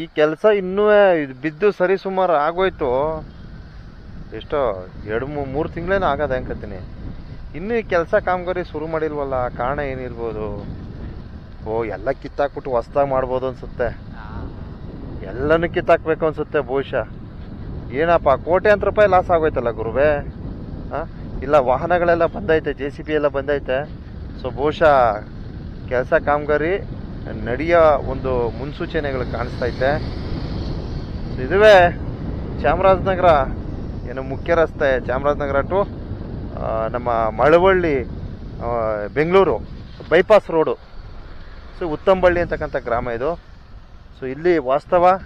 ಈ ಕೆಲಸ ಇನ್ನೂ ಇದು ಬಿದ್ದು ಸರಿ ಸುಮಾರು ಆಗೋಯ್ತು. ಎಷ್ಟೋ, ಎರಡು ಮೂರು ತಿಂಗಳೇನೋ ಆಗದ ಅನ್ಕತೀನಿ. ಇನ್ನೂ ಈ ಕೆಲಸ ಕಾಮಗಾರಿ ಶುರು ಮಾಡಿಲ್ವಲ್ಲ ಕಾರಣ ಏನಿರ್ಬೋದು? ಓ, ಎಲ್ಲ ಕಿತ್ತಾಕ್ಬಿಟ್ಟು ಹೊಸ್ದಾಗಿ ಮಾಡ್ಬೋದು ಅನ್ಸುತ್ತೆ. ಎಲ್ಲನೂ ಕಿತ್ತಾಕ್ಬೇಕು ಅನ್ಸುತ್ತೆ ಬಹುಶಃ. ಏನಪ್ಪ ಕೋಟ್ಯಾಂತರ ರೂಪಾಯಿ ಲಾಸ್ ಆಗೋಯ್ತಲ್ಲ ಗುರುವೇ? ಹಾಂ ಇಲ್ಲ, ವಾಹನಗಳೆಲ್ಲ ಬಂದೈತೆ ಜೆ ಸಿ ಬಿ ಎಲ್ಲ ಬಂದೈತೆ. ಸೊ ಬಹುಶಃ ಕೆಲಸ ಕಾಮಗಾರಿ ನಡೆಯೋ ಒಂದು ಮುನ್ಸೂಚನೆಗಳು ಕಾಣಿಸ್ತೈತೆ. ಸೊ ಇದುವೇ ಚಾಮರಾಜನಗರ, ಏನು ಮುಖ್ಯ ರಸ್ತೆ, ಚಾಮರಾಜನಗರ ಟು ನಮ್ಮ Malavalli Bengaluru, bypass road. So, Uttamballi ಅಂತಕ್ಕಂಥ ಗ್ರಾಮ ಇದು. ಸೊ, ಇಲ್ಲಿ ವಾಸ್ತವ,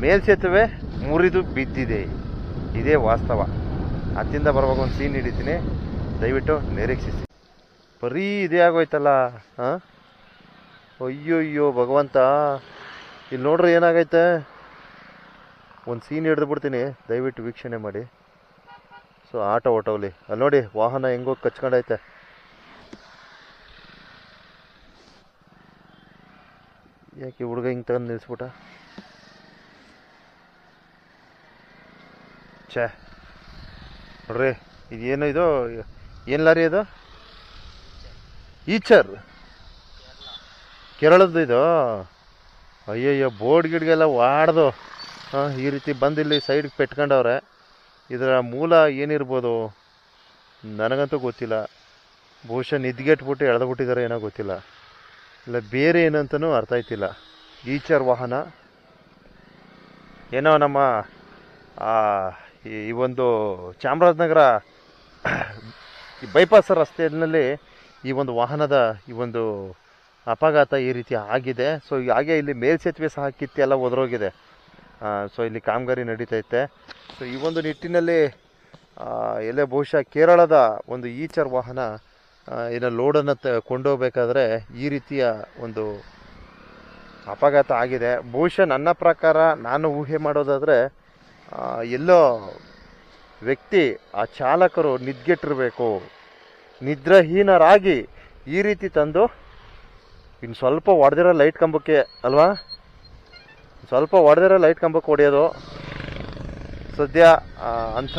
ಮೇಲ್ಸೇತುವೆ ಮುರಿದು ಬಿದ್ದಿದೆ. ಇದೇ ವಾಸ್ತವ. ಅತ್ತಿಂದ ಬರುವಾಗ ಒಂದು ಸೀನ್ ಹಿಡಿತೀನಿ. ದಯವಿಟ್ಟು ನಿರೀಕ್ಷಿಸಿ. ಬರೀ ಇದೇ ಆಗೋಯ್ತಲ್ಲ, ಹಾಂ? ಅಯ್ಯೋ ಅಯ್ಯೋ ಭಗವಂತ. ಇಲ್ಲಿ ನೋಡ್ರಿ ಏನಾಗೈತೆ? ಒಂದು ಸೀನ್ ಹಿಡಿದು ಬಿಡ್ತೀನಿ. ದಯವಿಟ್ಟು ವೀಕ್ಷಣೆ ಮಾಡಿ. ಸೊ ಆಟೋ ಓಟೋಲಿ ಅಲ್ಲಿ ನೋಡಿ, ವಾಹನ ಹೆಂಗೋ ಕಚ್ಕೊಂಡೈತೆ. ಯಾಕೆ ಹುಡುಗ ಹಿಂಗೆ ತಗೊಂಡು ನಿಲ್ಲಿಸ್ಬಿಟ್ಟ ಛೇ. ನೋಡ್ರಿ, ಇದೇನು ಇದು? ಏನು ಲಾರಿ ಇದು ಈಚರ್. ಕೇರಳದ್ದು ಇದು. ಅಯ್ಯಯ್ಯೋ, ಬೋರ್ಡ್ ಗಿಡ್ಗೆಲ್ಲ ವಾಡ್ದು. ಈ ರೀತಿ ಬಂದು ಇಲ್ಲಿ ಸೈಡ್ಗೆ ಪೆಟ್ಕೊಂಡವ್ರೆ. ಇದರ ಮೂಲ ಏನಿರ್ಬೋದು? ನನಗಂತೂ ಗೊತ್ತಿಲ್ಲ. ಬಹುಶಃ ನಿದ್ಗೆಟ್ಬಿಟ್ಟು ಎಳೆದ್ಬಿಟ್ಟಿದ್ದಾರೆ ಏನೋ ಗೊತ್ತಿಲ್ಲ. ಇಲ್ಲ, ಬೇರೆ ಏನಂತನೂ ಅರ್ಥ ಆಯ್ತಿಲ್ಲ. ಈಚರ್ ವಾಹನ. ಏನೋ ನಮ್ಮ ಈ ಒಂದು ಚಾಮರಾಜನಗರ ಈ ಬೈಪಾಸ್ ರಸ್ತೆಯಲ್ಲಿ ಈ ಒಂದು ವಾಹನದ ಈ ಒಂದು ಅಪಘಾತ ಈ ರೀತಿ ಆಗಿದೆ. ಸೊ ಹಾಗೆ ಇಲ್ಲಿ ಮೇಲ್ಸೇತುವೆ ಸಹ ಕಿತ್ತಿ ಎಲ್ಲ ಒದರೋಗಿದೆ. ಸೊ ಇಲ್ಲಿ ಕಾಮಗಾರಿ ನಡೀತೈತೆ. ಸೊ ಈ ಒಂದು ನಿಟ್ಟಿನಲ್ಲಿ ಎಲ್ಲೇ ಬಹುಶಃ ಕೇರಳದ ಒಂದು ಈಚರ್ ವಾಹನ ಏನೋ ಲೋಡನ್ನು ತ, ಕೊಂಡೋಗ್ಬೇಕಾದ್ರೆ ಈ ರೀತಿಯ ಒಂದು ಅಪಘಾತ ಆಗಿದೆ. ಬಹುಶಃ ನನ್ನ ಪ್ರಕಾರ ನಾನು ಊಹೆ ಮಾಡೋದಾದರೆ ಎಲ್ಲೋ ವ್ಯಕ್ತಿ, ಆ ಚಾಲಕರು ನಿದ್ಗೆಟ್ಟಿರಬೇಕು. ನಿದ್ರಾಹೀನರಾಗಿ ಈ ರೀತಿ ತಂದು ಇನ್ನು ಸ್ವಲ್ಪ ಹೊಡೆದಿರೋ ಲೈಟ್ ಕಂಬಕ್ಕೆ, ಅಲ್ವಾ? ಸ್ವಲ್ಪ ಹೊಡೆದಿರೋ ಲೈಟ್ ಕಂಬಕ್ಕೆ ಹೊಡೆಯೋದು. ಸದ್ಯ ಅಂಥ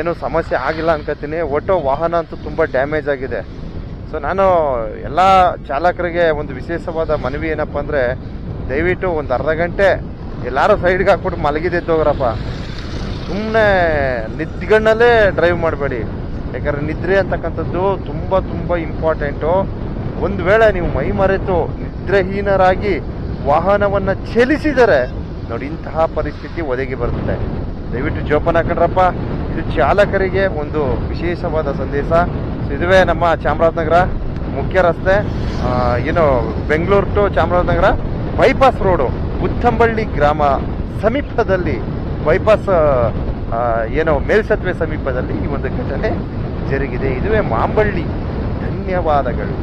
ಏನು ಸಮಸ್ಯೆ ಆಗಿಲ್ಲ ಅನ್ಕೋತೀನಿ ಒಟ್ಟು ವಾಹನ ಅಂತೂ ತುಂಬ ಡ್ಯಾಮೇಜ್ ಆಗಿದೆ. ಸೊ ನಾನು ಎಲ್ಲ ಚಾಲಕರಿಗೆ ಒಂದು ವಿಶೇಷವಾದ ಮನವಿ ಏನಪ್ಪ ಅಂದರೆ, ದಯವಿಟ್ಟು ಒಂದು ಅರ್ಧ ಗಂಟೆ ಎಲ್ಲರೂ ಸೈಡ್ಗೆ ಹಾಕ್ಬಿಟ್ಟು ಮಲಗಿದ್ದೋಗ್ರಪ್ಪ ಸುಮ್ಮನೆ ನಿದ್ಗಣ್ಣಲ್ಲೇ ಡ್ರೈವ್ ಮಾಡಬೇಡಿ. ಯಾಕಂದರೆ ನಿದ್ರೆ ಅಂತಕ್ಕಂಥದ್ದು ತುಂಬ ತುಂಬ ಇಂಪಾರ್ಟೆಂಟು ಒಂದು ವೇಳೆ ನೀವು ಮೈ ಮರೆತು ನಿದ್ರಹೀನರಾಗಿ ವಾಹನವನ್ನು ಚಲಿಸಿದರೆ ನೋಡಿ, ಇಂತಹ ಪರಿಸ್ಥಿತಿ ಒದಗಿ ಬರ್ತದೆ ದಯವಿಟ್ಟು ಜೋಪಾನ ಕಣ್ರಪ್ಪ, ಇದು ಚಾಲಕರಿಗೆ ಒಂದು ವಿಶೇಷವಾದ ಸಂದೇಶ. ಇದುವೇ ನಮ್ಮ ಚಾಮರಾಜನಗರ ಮುಖ್ಯ ರಸ್ತೆ ಏನು, Bengaluru to Chamarajanagar bypass road Uttamballi ಗ್ರಾಮ ಸಮೀಪದಲ್ಲಿ ಬೈಪಾಸ್ ಏನೋ, ಮೇಲ್ಸತ್ವೆ ಸಮೀಪದಲ್ಲಿ ಈ ಒಂದು ಘಟನೆ ಜರುಗಿದೆ. ಇದುವೇ ಮಾಂಬಳ್ಳಿ. ಧನ್ಯವಾದಗಳು.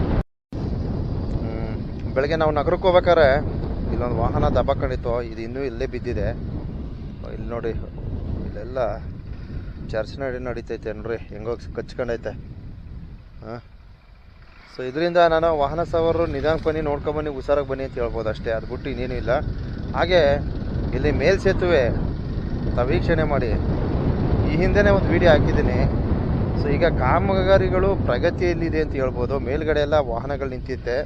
ಬೆಳಗ್ಗೆ ನಾವು ನಗರಕ್ಕೆ ಹೋಗ್ಬೇಕಾದ್ರೆ ಇಲ್ಲೊಂದು ವಾಹನ ದಬ್ಬಕೊಂಡಿತ್ತು ಇದು ಇನ್ನೂ ಇಲ್ಲೇ ಬಿದ್ದಿದೆ. ಇಲ್ಲಿ ನೋಡಿ, ಇಲ್ಲೆಲ್ಲ ಚರ್ಚ್ ನಡಿ ನಡೀತೈತೆ ನೋಡ್ರಿ. ಹೆಂಗೋಗಿ ಕಚ್ಕೊಂಡೈತೆ. ಹಾಂ? ಸೊ ಇದರಿಂದ ನಾನು ವಾಹನ ಸವಾರರು ನಿಧಾನಕ್ಕೆ ಬನ್ನಿ ನೋಡ್ಕೊಂಬನ್ನಿ ಹುಷಾರಾಗಿ ಬನ್ನಿ ಅಂತ ಹೇಳ್ಬೋದು ಅಷ್ಟೇ. ಅದು ಬಿಟ್ಟು ಇನ್ನೇನು ಇಲ್ಲ. ಹಾಗೆ ಇಲ್ಲಿ ಮೇಲ್ ಸೇತುವೆ ತಾವು ವೀಕ್ಷಣೆ ಮಾಡಿ. ಈ ಹಿಂದೆನೇ ಒಂದು ವಿಡಿಯೋ ಹಾಕಿದ್ದೀನಿ. ಸೊ ಈಗ ಕಾಮಗಾರಿಗಳು ಪ್ರಗತಿಯಲ್ಲಿದೆ ಅಂತ ಹೇಳ್ಬೋದು. ಮೇಲ್ಗಡೆ ಎಲ್ಲ ವಾಹನಗಳು ನಿಂತಿತ್ತೆ.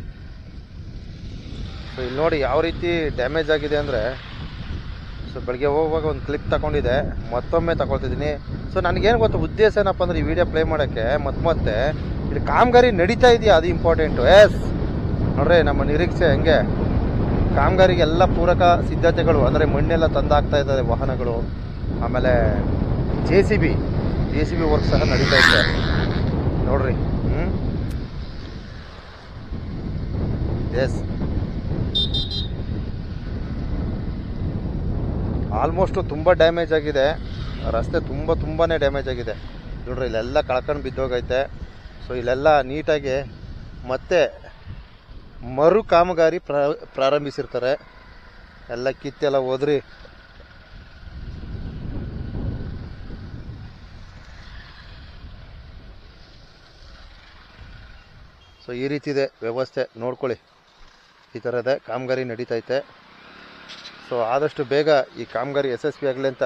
ಸೊ ಇಲ್ಲಿ ನೋಡಿ ಯಾವ ರೀತಿ ಡ್ಯಾಮೇಜ್ ಆಗಿದೆ ಅಂದರೆ ಸೊ ಬೆಳಗ್ಗೆ ಹೋಗುವಾಗ ಒಂದು ಕ್ಲಿಪ್ ತಗೊಂಡಿದೆ, ಮತ್ತೊಮ್ಮೆ ತಗೊಳ್ತಿದ್ದೀನಿ. ಸೊ ನನಗೇನು ಗೊತ್ತು, ಉದ್ದೇಶ ಏನಪ್ಪ ಅಂದರೆ ಈ ವಿಡಿಯೋ ಪ್ಲೇ ಮಾಡೋಕ್ಕೆ, ಮತ್ತೆ ಮತ್ತೆ ಇಲ್ಲಿ ಕಾಮಗಾರಿ ನಡೀತಾ ಇದೆಯಾ? ಅದು ಇಂಪಾರ್ಟೆಂಟು ಎಸ್ ನೋಡ್ರಿ, ನಮ್ಮ ನಿರೀಕ್ಷೆ ಹೆಂಗೆ? ಕಾಮಗಾರಿಗೆ ಎಲ್ಲ ಪೂರಕ ಸಿದ್ಧತೆಗಳು, ಅಂದರೆ ಮಣ್ಣೆಲ್ಲ ತಂದಾಗ್ತಾ ಇದ್ದಾರೆ ವಾಹನಗಳು. ಆಮೇಲೆ J C B J C B work ಸಹ ನಡೀತಾ ಇದೆ. ನೋಡ್ರಿ ಹ್ಞೂ ಎಸ್ ಆಲ್ಮೋಸ್ಟು ತುಂಬ ಡ್ಯಾಮೇಜ್ ಆಗಿದೆ. ರಸ್ತೆ ತುಂಬ ತುಂಬಾ ಡ್ಯಾಮೇಜ್ ಆಗಿದೆ. ನೋಡ್ರಿ, ಇಲ್ಲೆಲ್ಲ ಕಳ್ಕೊಂಡು ಬಿದ್ದೋಗೈತೆ. ಸೊ ಇಲ್ಲೆಲ್ಲ ನೀಟಾಗಿ ಮತ್ತೆ ಮರು ಕಾಮಗಾರಿ ಪ್ರಾ, ಪ್ರಾರಂಭಿಸಿರ್ತಾರೆ. ಎಲ್ಲ ಕಿತ್ತೆಲ್ಲ ಹೋದ್ರಿ. ಸೊ ಈ ರೀತಿ ಇದೆ ವ್ಯವಸ್ಥೆ. ನೋಡ್ಕೊಳ್ಳಿ. ಈ ಥರದ ಕಾಮಗಾರಿ ನಡೀತೈತೆ. ಸೊ ಆದಷ್ಟು ಬೇಗ ಈ ಕಾಮಗಾರಿ ಯಶಸ್ವಿ ಆಗಲಿ ಅಂತ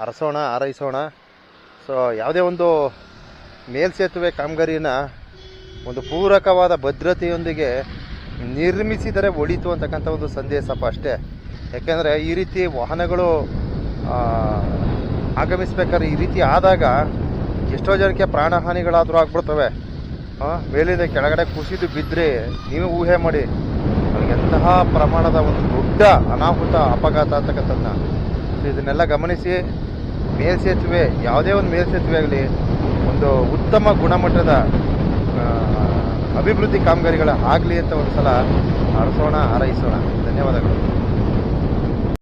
ಹರಸೋಣ, ಹಾರೈಸೋಣ. ಸೊ ಯಾವುದೇ ಒಂದು ಮೇಲ್ಸೇತುವೆ ಕಾಮಗಾರಿನ ಒಂದು ಪೂರಕವಾದ ಭದ್ರತೆಯೊಂದಿಗೆ ನಿರ್ಮಿಸಿದರೆ ಒಳಿತು ಅಂತಕ್ಕಂಥ ಒಂದು ಸಂದೇಶಪ್ಪ ಅಷ್ಟೇ. ಯಾಕೆಂದರೆ ಈ ರೀತಿ ವಾಹನಗಳು ಆಗಮಿಸ್ಬೇಕಾದ್ರೆ ಈ ರೀತಿ ಆದಾಗ ಎಷ್ಟೋ ಜನಕ್ಕೆ ಪ್ರಾಣಹಾನಿಗಳಾದರೂ ಆಗ್ಬಿಡ್ತವೆ. ಮೇಲಿಂದ ಕೆಳಗಡೆ ಕುಸಿದು ಬಿದ್ದರೆ ನೀವು ಊಹೆ ಮಾಡಿ. ಎಂತಹ ಪ್ರಮಾಣದ ಒಂದು ದೊಡ್ಡ ಅನಾಹುತ, ಅಪಘಾತ ಅಂತಕ್ಕಂಥದ್ದನ್ನ. ಸೊ ಇದನ್ನೆಲ್ಲ ಗಮನಿಸಿ, ಮೇಲ್ಸೇತುವೆ, ಯಾವುದೇ ಒಂದು ಮೇಲ್ಸೇತುವೆ ಆಗಲಿ, ಒಂದು ಉತ್ತಮ ಗುಣಮಟ್ಟದ ಅಭಿವೃದ್ಧಿ ಕಾಮಗಾರಿಗಳ ಆಗಲಿ ಅಂತ ಒಂದು ಸಲ ಹರಸೋಣ ಹಾರೈಸೋಣ. ಧನ್ಯವಾದಗಳು.